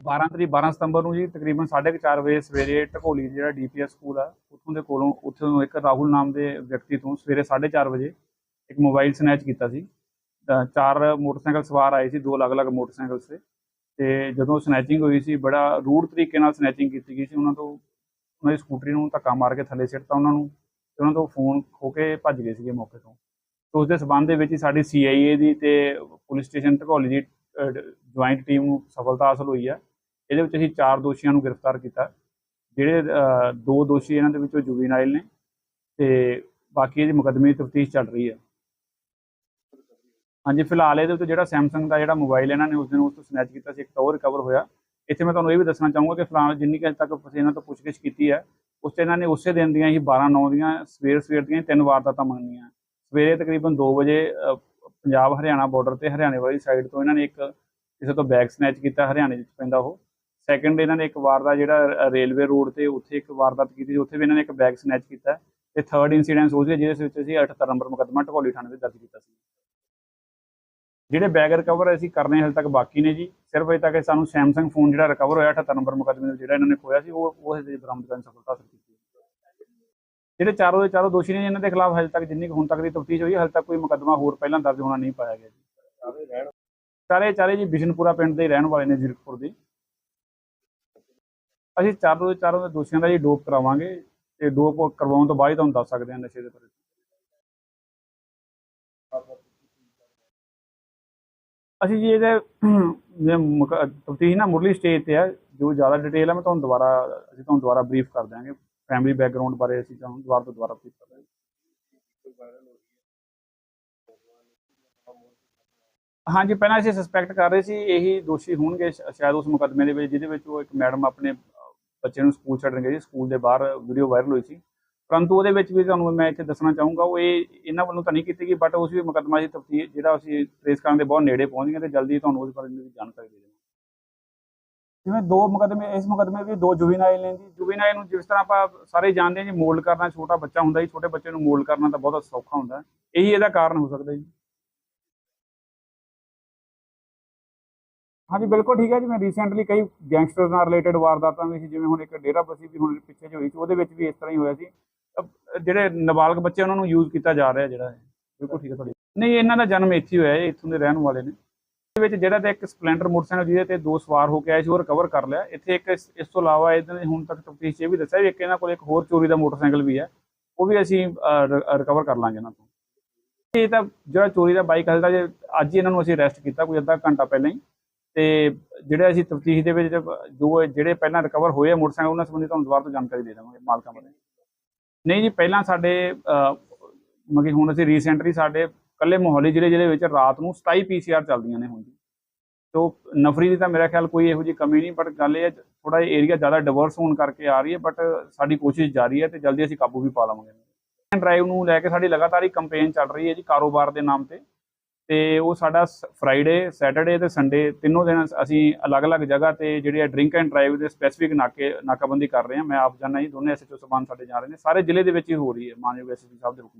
12 ਤਰੀਕ 12 ਸਤੰਬਰ ਨੂੰ ਜੀ ਤਕਰੀਬਨ 4:30 ਵਜੇ ਸਵੇਰੇ ਢਕੋਲੀ ਜਿਹੜਾ ਡੀਪੀਐਸ ਸਕੂਲ ਆ, ਉੱਥੋਂ ਦੇ ਕੋਲੋਂ ਉੱਥੋਂ ਇੱਕ ਰਾਹੁਲ ਨਾਮ ਦੇ ਵਿਅਕਤੀ ਤੋਂ ਸਵੇਰੇ 4:30 ਵਜੇ ਇੱਕ ਮੋਬਾਈਲ ਸਨੈਚ ਕੀਤਾ ਸੀ। ਚਾਰ ਮੋਟਰਸਾਈਕਲ ਸਵਾਰ ਆਏ ਸੀ, ਦੋ ਅਲੱਗ-ਅਲੱਗ ਮੋਟਰਸਾਈਕਲ ਤੇ। ਤੇ ਜਦੋਂ ਸਨੈਚਿੰਗ ਹੋਈ ਸੀ, ਬੜਾ ਰੂਡ ਤਰੀਕੇ ਨਾਲ ਸਨੈਚਿੰਗ ਕੀਤੀ ਗਈ ਸੀ। ਉਹਨਾਂ ਤੋਂ ਉਹਨਾਂ ਦੀ ਸਕੂਟਰੀ ਨੂੰ ਧੱਕਾ ਮਾਰ ਕੇ ਥੱਲੇ ਸਿੱਟਤਾ ਉਹਨਾਂ ਨੂੰ ਤੇ ਉਹਨਾਂ ਤੋਂ ਫੋਨ ਖੋ ਕੇ ਭੱਜ ਗਏ ਸੀਗੇ ਮੌਕੇ ਤੋਂ। ਤੇ ਉਸ ਦੇ ਸਬੰਧ ਦੇ ਵਿੱਚ ਹੀ ਸਾਡੀ ਸੀਆਈਏ ਦੀ ਤੇ ਪੁਲਿਸ ਸਟੇਸ਼ਨ ਢਕੋਲੀ ਦੀ ਜੁਆਇੰਟ ਟੀਮ ਨੂੰ ਸਫਲਤਾ ਹਾਸਲ ਹੋਈ ਹੈ ਇਹਦੇ ਵਿੱਚ ਅਸੀਂ ਚਾਰ ਦੋਸ਼ੀਆਂ ਨੂੰ ਗ੍ਰਿਫਤਾਰ ਕੀਤਾ। ਜਿਹੜੇ ਦੋ ਦੋਸ਼ੀ ਇਹਨਾਂ ਦੇ ਵਿੱਚੋਂ ਜੁਵੀਨਾਈਲ ਨੇ ਤੇ ਬਾਕੀ ਇਹਦੀ ਮੁਕੱਦਮੇ ਦੀ ਤਫਤੀਸ਼ ਚੱਲ ਰਹੀ ਹੈ। ਹਾਂਜੀ, ਫਿਲਹਾਲ ਇਹਦੇ ਉੱਤੇ ਜਿਹੜਾ ਸੈਮਸੰਗ ਦਾ ਜਿਹੜਾ ਮੋਬਾਈਲ ਇਹਨਾਂ ਨੇ ਉਸ ਦਿਨ ਉਸ ਤੋਂ ਸਨੈਚ ਕੀਤਾ ਸੀ, ਇੱਕ ਤਾਂ ਰਿਕਵਰ ਹੋਇਆ। ਇੱਥੇ ਮੈਂ ਤੁਹਾਨੂੰ ਇਹ ਵੀ ਦੱਸਣਾ ਚਾਹੂੰਗਾ ਕਿ ਫਿਲਹਾਲ ਜਿੰਨੀ ਕੁ ਹਜੇ ਤੱਕ ਅਸੀਂ ਇਹਨਾਂ ਤੋਂ ਪੁੱਛਗਿੱਛ ਕੀਤੀ ਹੈ, ਉਸ 'ਤੇ ਇਹਨਾਂ ਨੇ ਉਸੇ ਦਿਨ ਦੀਆਂ ਹੀ 12 9 ਦੀਆਂ ਸਵੇਰ ਸਵੇਰ ਦੀਆਂ ਤਿੰਨ ਵਾਰਦਾਤਾਂ ਮੰਨੀਆਂ। ਸਵੇਰੇ ਤਕਰੀਬਨ 2 ਵਜੇ ਪੰਜਾਬ ਹਰਿਆਣਾ ਬਾਰਡਰ ਤੇ ਹਰਿਆਣੇ ਵਾਲੀ ਸਾਈਡ ਤੋਂ ਇਹਨਾਂ ਨੇ ਇੱਕ ਕਿਸੇ ਤੋਂ ਬੈਗ ਸਨੈਚ ਕੀਤਾ, ਹਰਿਆਣੇ ਵਿੱਚ ਪੈਂਦਾ ਉਹ। ਸੈਕੰਡ ਇਹਨਾਂ ਨੇ ਇੱਕ ਵਾਰ ਦਾ ਜਿਹੜਾ ਰੇਲਵੇ ਰੋਡ ਤੇ ਉੱਥੇ ਇੱਕ ਵਾਰਦਾਤ ਕੀਤੀ ਉੱਥੇ ਵੀ ਇਹਨਾਂ ਨੇ ਇੱਕ ਬੈਗ ਸਨੈਚ ਕੀਤਾ ਤੇ ਥਰਡ ਇਨਸੀਡੈਂਸ ਉਹ ਸੀ ਜਿਹਦੇ ਵਿੱਚ ਅਸੀਂ 78 ਨੰਬਰ ਮੁਕੱਦਮਾ ਢਕੋਲੀ ਥਾਣੇ ਵਿੱਚ ਦਰਜ ਕੀਤਾ ਸੀ। ਜਿਹੜੇ ਬੈਗ ਰਿਕਵਰ ਅਸੀਂ ਕਰਨੇ ਹਾਲੇ ਤੱਕ ਬਾਕੀ ਨੇ ਜੀ। ਸਿਰਫ ਅਜੇ ਤੱਕ ਸਾਨੂੰ ਸੈਮਸੰਗ ਫੋਨ ਜਿਹੜਾ ਰਿਕਵਰ ਹੋਇਆ 78 ਨੰਬਰ ਮੁਕੱਦਮੇ ਵਿੱਚ ਜਿਹੜਾ ਇਹਨਾਂ ਨੇ ਖੋਇਆ ਸੀ, ਉਹ ਉਹ ਹਜੇ ਬਰਾਮਦ ਕਰਨ ਸਫਲਤਾ ਹਾਸਲ ਕੀਤੀ ਜਿਹੜੇ ਚਾਰੋਂ ਦੇ ਚਾਰੋਂ ਦੋਸ਼ੀ ਨੇ ਇਹਨਾਂ ਦੇ ਖਿਲਾਫ ਹਜੇ ਤੱਕ ਜਿੰਨੀ ਕੁ ਹੁਣ ਤੱਕ ਦੀ ਤਫਤੀਸ਼ ਹੋਈ ਹੈ ਹਜੇ ਤੱਕ ਕੋਈ ਮੁਕੱਦਮਾ ਹੋਰ ਪਹਿਲਾਂ ਦਰਜ ਹੋਣਾ ਨਹੀਂ ਪਾਇਆ ਗਿਆ ਜੀ। ਚਾਰੇ ਚਾਰੇ ਜੀ ਬਿਸ਼ਨਪੁਰਾ ਪਿੰਡ ਦੇ ਰਹਿਣ ਵਾਲੇ ਨੇ ਜ਼ੀਰਕਪੁਰ ਦੇ। ਅਸੀਂ ਚਾਰੋਂ ਦੇ ਚਾਰੋਂ ਦੇ ਦੋਸ਼ੀਆਂ ਦਾ ਜੀ ਡੋਪ ਕਰਾਵਾਂਗੇ ਤੇ ਡੋਪ ਕਰਵਾਉਣ ਤੋਂ ਬਾਅਦ ਹੀ ਤੁਹਾਨੂੰ ਦੱਸ ਸਕਦੇ ਹਾਂ ਨਸ਼ੇ ਦੇ ਬਾਰੇ। ਅਸੀਂ ਜੀ ਇਹਦੇ ਤਫਤੀਸ਼ ਨਾ ਮੁਰਲੀ ਸਟੇਜ ਤੇ ਹੈ, ਜੋ ਜ਼ਿਆਦਾ ਡਿਟੇਲ ਹੈ, ਮੈਂ ਤੁਹਾਨੂੰ ਦੁਬਾਰਾ, ਅਸੀਂ ਤੁਹਾਨੂੰ ਦੁਬਾਰਾ ਬਰੀਫ ਕਰ ਦਿਆਂਗੇ। ਫੈਮਿਲੀ ਬੈਕਗ੍ਰਾਉਂਡ ਬਾਰੇ ਅਸੀਂ ਤੁਹਾਨੂੰ ਦੁਬਾਰਾ ਤੋਂ ਦੁਬਾਰਾ ਬਰੀਫ ਕਰ ਦਾਂਗੇ ਹਾਂਜੀ, ਪਹਿਲਾਂ ਅਸੀਂ ਸਸਪੈਕਟ ਕਰ ਰਹੇ ਸੀ, ਇਹੀ ਦੋਸ਼ੀ ਹੋਣਗੇ, ਸ਼ਾਇਦ ਉਸ ਮੁਕੱਦਮੇ ਦੇ ਵਿੱਚ, ਜਿਹਦੇ ਵਿੱਚ ਉਹ ਇੱਕ ਮੈਡਮ ਆਪਣੇ ਬੱਚੇ ਨੂੰ ਸਕੂਲ ਛੱਡਣ ਗਏ ਸੀ, ਸਕੂਲ ਦੇ ਬਾਹਰ ਵੀਡੀਓ ਵਾਇਰਲ ਹੋਈ ਸੀ। ਪਰੰਤੂ ਉਹਦੇ ਵਿੱਚ ਵੀ ਤੁਹਾਨੂੰ ਮੈਂ ਇੱਥੇ ਦੱਸਣਾ ਚਾਹੂੰਗਾ, ਉਹ ਇਹ ਇਹਨਾਂ ਵੱਲੋਂ ਤਾਂ ਨਹੀਂ ਕੀਤੀ ਗਈ ਬਟ ਉਸ ਵੀ ਮੁਕੱਦਮਾ ਦੀ ਤਫਤੀਸ਼, ਜਿਹੜਾ ਅਸੀਂ ਟ੍ਰੇਸ ਕਰਨ ਦੇ ਬਹੁਤ ਨੇੜੇ ਪਹੁੰਚ ਗਏ ਤੇ ਜਲਦੀ ਤੁਹਾਨੂੰ ਉਸ ਬਾਰੇ ਦੀ ਜਾਣਕਾਰੀ ਦੇ ਦੇਵਾਂਗੇ। ਜਿਵੇਂ ਦੋ ਮੁਕੱਦਮੇ, ਇਸ ਮੁਕੱਦਮੇ ਵੀ ਦੋ ਜੁਵੀਨਾਈਲ ਨੇ ਜੀ। ਜੁਵੀਨਾਈਲ ਨੂੰ ਜਿਸ ਤਰ੍ਹਾਂ ਆਪਾਂ ਸਾਰੇ ਜਾਣਦੇ ਹਾਂ ਜੀ ਮੋਲਡ ਕਰਨਾ ਛੋਟਾ ਬੱਚਾ ਹੁੰਦਾ ਜੀ, ਛੋਟੇ ਬੱਚੇ ਨੂੰ ਮੋਲਡ ਕਰਨਾ ਤਾਂ ਬਹੁਤ ਸੌਖਾ ਹੁੰਦਾ। ਇਹੀ ਇਹਦਾ ਕਾਰਨ ਹੋ ਸਕਦਾ ਜੀ। ਹਾਂਜੀ, ਬਿਲਕੁਲ ਠੀਕ ਹੈ ਜੀ। ਮੈਂ ਰੀਸੈਂਟਲੀ ਕਈ ਗੈਂਗਸਟਰ ਨਾਲ ਰਿਲੇਟਡ ਵਾਰਦਾਤਾਂ ਵੀ ਸੀ, ਜਿਵੇਂ ਹੁਣ ਇੱਕ ਡੇਰਾ ਬਸੀ ਵੀ ਹੁਣ ਪਿੱਛੇ ਜਿਹੀ ਹੋਈ ਸੀ, ਉਹਦੇ ਵਿੱਚ ਵੀ ਇਸ ਤਰ੍ਹਾਂ ਹੀ ਹੋਇਆ ਸੀ। ਜਿਹੜੇ ਨਾਬਾਲਗ ਬੱਚੇ ਉਹਨਾਂ ਨੂੰ ਯੂਜ਼ ਕੀਤਾ ਜਾ ਰਿਹਾ ਜਿਹੜਾ ਹੈ। ਬਿਲਕੁਲ ਠੀਕ ਹੈ ਤੁਹਾਡੀ। ਨਹੀਂ, ਇਹਨਾਂ ਦਾ ਜਨਮ ਇੱਥੇ ਹੀ ਹੋਇਆ ਹੈ, ਇੱਥੋਂ ਦੇ ਰਹਿਣ ਵਾਲੇ ਨੇ। ਇਹਦੇ ਵਿੱਚ ਜਿਹੜਾ ਤੇ ਇੱਕ ਸਪਲੈਂਡਰ ਮੋਟਰਸਾਈਕਲ ਜਿਹਦੇ ਤੇ ਦੋ ਸਵਾਰ ਹੋ ਕੇ ਆਏ ਸੀ, ਉਹ ਰਿਕਵਰ ਕਰ ਲਿਆ। ਇੱਥੇ ਇੱਕ ਇਸ ਤੋਂ ਇਲਾਵਾ ਇਹਨਾਂ ਨੇ ਹੁਣ ਤੱਕ ਤਫਤੀਸ਼ 'ਚ ਇਹ ਵੀ ਦੱਸਿਆ ਵੀ ਇੱਕ ਇਹਨਾਂ ਕੋਲ ਇੱਕ ਹੋਰ ਚੋਰੀ ਦਾ ਮੋਟਰਸਾਈਕਲ ਵੀ ਹੈ। ਉਹ ਵੀ ਅਸੀਂ ਰਿਕਵਰ ਕਰ ਲਾਂਗੇ ਇਹਨਾਂ ਤੋਂ। ਇਹ ਤਾਂ ਜਿਹੜਾ ਚੋਰੀ ਦਾ ਬਾਈਕ ਹਲਦਾ ਜੇ ਅੱਜ ਹੀ ਇਹਨਾਂ ਨੂੰ ਅਸੀਂ ਅਰੈਸਟ ਕੀਤਾ, ਕੋਈ ਅੱਧਾ ਘੰਟਾ ਪਹਿਲਾਂ ਹੀ। ਤੇ ਜਿਹੜੇ ਅਸੀਂ ਤਫਤੀਸ਼ ਦੇ ਵਿੱਚ ਜੋ ਜਿਹੜੇ ਪਹਿਲਾਂ ਰਿਕਵਰ ਹੋਏ ਆ ਮੋਟਰਸਾਈਕਲ, ਉਹਨਾਂ ਸੰਬੰਧੀ ਤੁਹਾਨੂੰ ਦੁਬਾਰਾ ਤੋਂ ਜਾਣਕਾਰੀ ਦੇ ਦੇਵਾਂਗੇ ਮਾਲਕਾਂ ਬਾਰੇ। ਨਹੀਂ ਜੀ, ਪਹਿਲਾਂ ਸਾਡੇ ਮਗੀ ਹੁਣ ਅਸੀਂ ਰੀਸੈਂਟਲੀ ਸਾਡੇ ਕੱਲੇ ਮੋਹਾਲੀ ਜ਼ਿਲ੍ਹੇ ਜ਼ਿਲ੍ਹੇ ਵਿੱਚ ਰਾਤ ਨੂੰ 27 ਪੀਸੀਆਰ ਚੱਲਦੀਆਂ ਨੇ ਹੁਣ ਜੀ। ਤੋ ਨਫਰੀ ਦੀ ਤਾਂ ਮੇਰਾ ਖਿਆਲ ਕੋਈ ਇਹੋ ਜੀ ਕਮੀ ਨਹੀਂ ਬਟ ਗੱਲ ਇਹ ਹੈ ਥੋੜਾ ਏਰੀਆ ਜ਼ਿਆਦਾ ਡਿਵਰਸ ਹੋਣ ਕਰਕੇ ਆ ਰਹੀ ਹੈ ਬਟ ਸਾਡੀ ਕੋਸ਼ਿਸ਼ ਜਾਰੀ ਹੈ ਤੇ ਜਲਦੀ ਅਸੀਂ ਕਾਬੂ ਵੀ ਪਾ ਲਵਾਂਗੇ। ਡਰਾਈਵ ਨੂੰ ਲੈ ਕੇ ਸਾਡੀ ਲਗਾਤਾਰ ਹੀ ਕੰਪੇਨ ਚੱਲ ਰਹੀ ਹੈ ਜੀ ਕਾਰੋਬਾਰ ਦੇ ਨਾਮ ਤੇ। ਤੇ ਉਹ ਸਾਡਾ ਫਰਾਈਡੇ ਸੈਟਰਡੇ ਤੇ ਸੰਡੇ ਤਿੰਨੋਂ ਦਿਨ ਅਸੀਂ ਅਲੱਗ-ਅਲੱਗ ਜਗ੍ਹਾ ਤੇ ਜਿਹੜੇ ਡਰਿੰਕ ਐਂਡ ਡਰਾਈਵ ਦੇ ਸਪੈਸੀਫਿਕ ਨਾਕੇ, ਨਾਕਾਬੰਦੀ ਕਰ ਰਹੇ ਹਾਂ। ਮੈਂ ਆਪ ਜਾਣਾ ਜੀ, ਦੋਨੇ ਐਸਐਚਓ ਸਬਾਨ ਸਾਡੇ ਜਾ ਰਹੇ ਨੇ। ਸਾਰੇ ਜ਼ਿਲ੍ਹੇ ਦੇ ਵਿੱਚ ਹੀ ਹੋ ਰਹੀ ਹੈ, ਮਾਨਯੋਗ ਐਸਐਸਪੀ ਸਾਹਿਬ ਦੇ ਹੁਕਮ